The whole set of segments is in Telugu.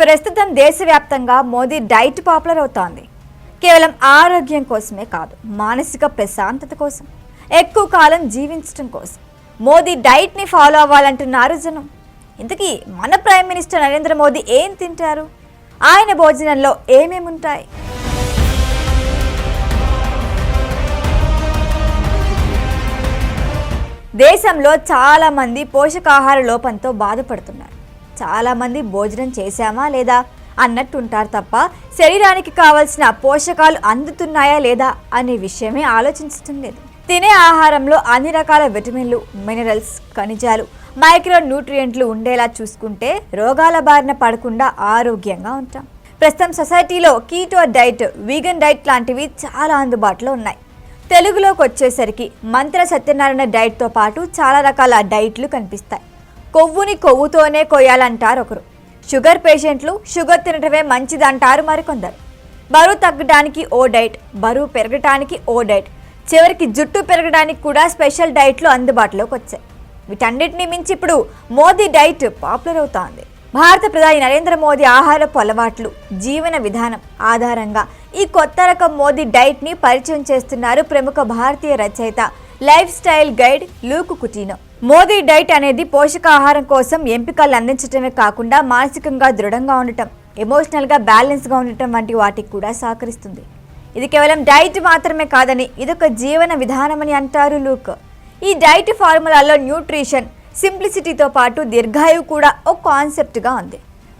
ప్రస్తుతం దేశవ్యాప్తంగా మోదీ డైట్ పాపులర్ అవుతోంది. కేవలం ఆరోగ్యం కోసమే కాదు మానసిక ప్రశాంతత కోసం ఎక్కువ కాలం జీవించడం కోసం. మోదీ డైట్ని ఫాలో అవ్వాలంటున్నారు జనం. ఇంతకీ మన ప్రైమ్ మినిస్టర్ నరేంద్ర మోదీ ఏం తింటారు? ఆయన భోజనంలో ఏమేమి ఉంటాయి దేశంలో చాలామంది పోషకాహార లోపంతో బాధపడుతున్నారు. చాలామంది భోజనం చేశామా లేదా అన్నట్టు ఉంటారు తప్ప శరీరానికి కావలసిన పోషకాలు అందుతున్నాయా లేదా అనే విషయమే ఆలోచించటం లేదు. తినే ఆహారంలో అన్ని రకాల విటమిన్లు మినరల్స్ ఖనిజాలు మైక్రో న్యూట్రియంట్లు ఉండేలా చూసుకుంటే రోగాల బారిన పడకుండా ఆరోగ్యంగా ఉంటాం. ప్రస్తుతం సొసైటీలో కీటో డైట్ వీగన్ డైట్ లాంటివి చాలా అందుబాటులో ఉన్నాయి. తెలుగులోకి వచ్చేసరికి మంత్ర సత్యనారాయణ డైట్తో పాటు చాలా రకాల డైట్లు కనిపిస్తాయి. కొవ్వుని కొవ్వుతోనే కొయ్యాలంటారు ఒకరు. షుగర్ పేషెంట్లు షుగర్ తినటమే మంచిదంటారు మరికొందరు. బరువు తగ్గడానికి ఓ డైట్ బరువు పెరగటానికి ఓ డైట్ చివరికి జుట్టు పెరగడానికి కూడా స్పెషల్ డైట్లు అందుబాటులోకి వచ్చాయి. వీటన్నిటిని మించి ఇప్పుడు మోదీ డైట్ పాపులర్ అవుతోంది. భారత ప్రధాని నరేంద్ర మోదీ ఆహారపు అలవాట్లు జీవన విధానం ఆధారంగా ఈ కొత్త రకం మోదీ డైట్ని పరిచయం చేస్తున్నారు ప్రముఖ భారతీయ రచయిత lifestyle guide Luke Coutinho. Modi diet అనేది పోషకాహారం కోసం ఎంపికలు అందించడమే కాకుండా మానసికంగా దృఢంగా ఉండటం ఎమోషనల్గా బ్యాలెన్స్గా ఉండటం వంటి వాటికి కూడా సహకరిస్తుంది. ఇది కేవలం డైట్ మాత్రమే కాదని ఇదొక జీవన విధానమని అంటారు లూక్. ఈ డైట్ ఫార్ములాలో న్యూట్రిషన్ సింప్లిసిటీతో పాటు దీర్ఘాయువు కూడా ఒక కాన్సెప్ట్గా ఉంది.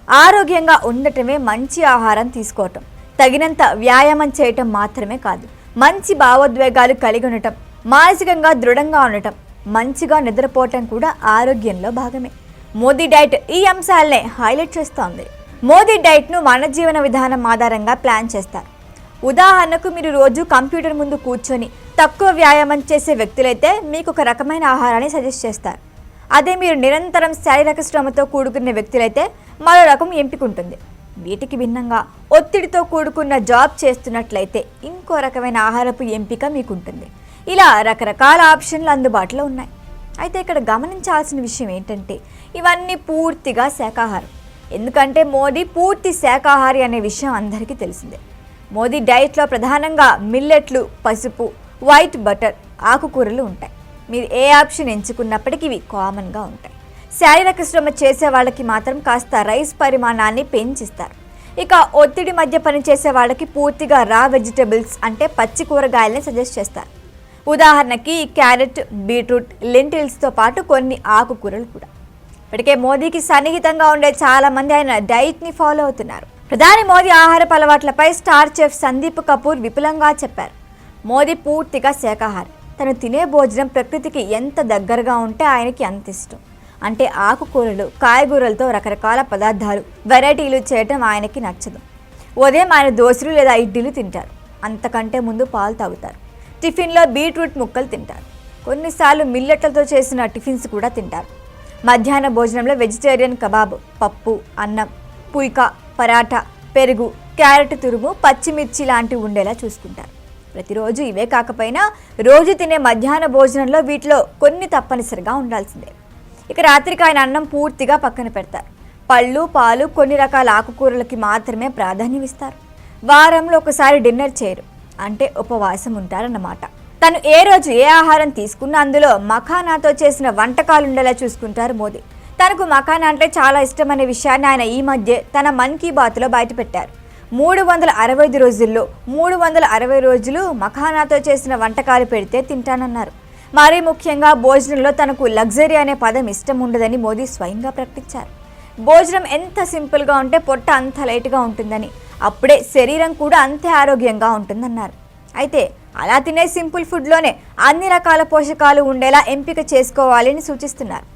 ఆరోగ్యంగా ఉండటమే మంచి ఆహారం తీసుకోవటం తగినంత వ్యాయామం చేయటం మాత్రమే కాదు మంచి భావోద్వేగాలు కలిగి ఉండటం మానసికంగా దృఢంగా ఉండటం మంచిగా నిద్రపోవటం కూడా ఆరోగ్యంలో భాగమే. మోదీ డైట్ ఈ అంశాలనే హైలైట్ చేస్తోంది. మోదీ డైట్ను మన జీవన విధానం ఆధారంగా ప్లాన్ చేస్తారు. ఉదాహరణకు మీరు రోజు కంప్యూటర్ ముందు కూర్చొని తక్కువ వ్యాయామం చేసే వ్యక్తులైతే మీకు ఒక రకమైన ఆహారాన్ని సజెస్ట్ చేస్తారు. అదే మీరు నిరంతరం శారీరక శ్రమతో కూడుకున్న వ్యక్తులైతే మరో రకం ఎంపిక ఉంటుంది వీటికి భిన్నంగా ఒత్తిడితో కూడుకున్న జాబ్ చేస్తున్నట్లయితే ఇంకో రకమైన ఆహారపు ఎంపిక మీకు ఉంటుంది ఇలా రకరకాల ఆప్షన్లు అందుబాటులో ఉన్నాయి. అయితే ఇక్కడ గమనించాల్సిన విషయం ఏంటంటే ఇవన్నీ పూర్తిగా శాకాహారం ఎందుకంటే మోదీ పూర్తి శాకాహారి అనే విషయం అందరికీ తెలిసిందే. మోదీ డైట్లో ప్రధానంగా మిల్లెట్లు పసుపు వైట్ బటర్ ఆకుకూరలు ఉంటాయి. మీరు ఏ ఆప్షన్ ఎంచుకున్నప్పటికీ ఇవి కామన్గా ఉంటాయి. శారీరక శ్రమ చేసే వాళ్ళకి మాత్రం కాస్త రైస్ పరిమాణాన్ని పెంచిస్తారు. ఇక ఒత్తిడి మధ్య పనిచేసే వాళ్ళకి పూర్తిగా రా వెజిటబుల్స్ అంటే పచ్చి కూరగాయలని సజెస్ట్ చేస్తారు. ఉదాహరణకి క్యారెట్ బీట్రూట్ లెంటిల్స్తో పాటు కొన్ని ఆకుకూరలు కూడా. ఇప్పటికే మోదీకి సన్నిహితంగా ఉండే చాలామంది ఆయన డైట్ని ఫాలో అవుతున్నారు. ప్రధాని మోదీ ఆహారపు అలవాట్లపై స్టార్ చెఫ్ సందీప్ కపూర్ విపులంగా చెప్పారు. మోదీ పూర్తిగా శాకాహారి. తను తినే భోజనం ప్రకృతికి ఎంత దగ్గరగా ఉంటే ఆయనకి అంత ఇష్టం. అంటే ఆకుకూరలు కాయగూరలతో రకరకాల పదార్థాలు వెరైటీలు చేయటం ఆయనకి నచ్చదు. ఉదయం ఆయన దోశలు లేదా ఇడ్లీలు తింటారు. అంతకంటే ముందు పాలు తాగుతారు. టిఫిన్లో బీట్రూట్ ముక్కలు తింటారు. కొన్నిసార్లు మిల్లెట్లతో చేసిన టిఫిన్స్ కూడా తింటారు. మధ్యాహ్న భోజనంలో వెజిటేరియన్ కబాబ్ పప్పు అన్నం పుయిక పరాటా పెరుగు క్యారెట్ తురుము పచ్చిమిర్చి లాంటివి ఉండేలా చూసుకుంటారు. ప్రతిరోజు ఇవే కాకపోయినా రోజు తినే మధ్యాహ్న భోజనంలో వీటిలో కొన్ని తప్పనిసరిగా ఉండాల్సిందే. ఇక రాత్రికి ఆయన అన్నం పూర్తిగా పక్కన పెడతారు. పళ్ళు పాలు కొన్ని రకాల ఆకుకూరలకి మాత్రమే ప్రాధాన్యం ఇస్తారు వారంలో ఒకసారి డిన్నర్ చేయరు. అంటే ఉపవాసం ఉంటారన్నమాట. తను ఏ రోజు ఏ ఆహారం తీసుకున్న అందులో మఖానాతో చేసిన వంటకాలు ఉండేలా చూసుకుంటారు మోదీ. తనకు మఖానా అంటే చాలా ఇష్టమనే విషయాన్ని ఆయన ఈ మధ్య తన మన్ కీ బాత్లో బయటపెట్టారు. మూడు వందల అరవై ఐదు రోజుల్లో మూడు వందల అరవై రోజులు మఖానాతో చేసిన వంటకాలు పెడితే తింటానన్నారు. మరీ ముఖ్యంగా భోజనంలో తనకు లగ్జరీ అనే పదం ఇష్టం ఉండదని మోదీ స్వయంగా ప్రకటించారు. భోజనం ఎంత సింపుల్గా ఉంటే పొట్ట అంత లైట్గా ఉంటుందని అప్పుడే శరీరం కూడా అంతే ఆరోగ్యంగా ఉంటుందన్నారు. అయితే అలా తినే సింపుల్ ఫుడ్లోనే అన్ని రకాల పోషకాలు ఉండేలా ఎంపిక చేసుకోవాలని సూచిస్తున్నారు.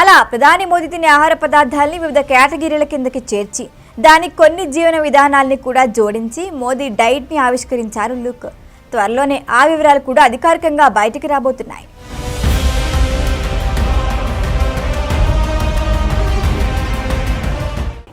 అలా ప్రధాని మోదీ తినే ఆహార పదార్థాలని వివిధ కేటగిరీల కిందకి చేర్చి దానికి కొన్ని జీవన విధానాల్ని కూడా జోడించి మోదీ డైట్ని ఆవిష్కరించారు లుక్. త్వరలోనే ఆ వివరాలు కూడా అధికారికంగా బయటికి రాబోతున్నాయి.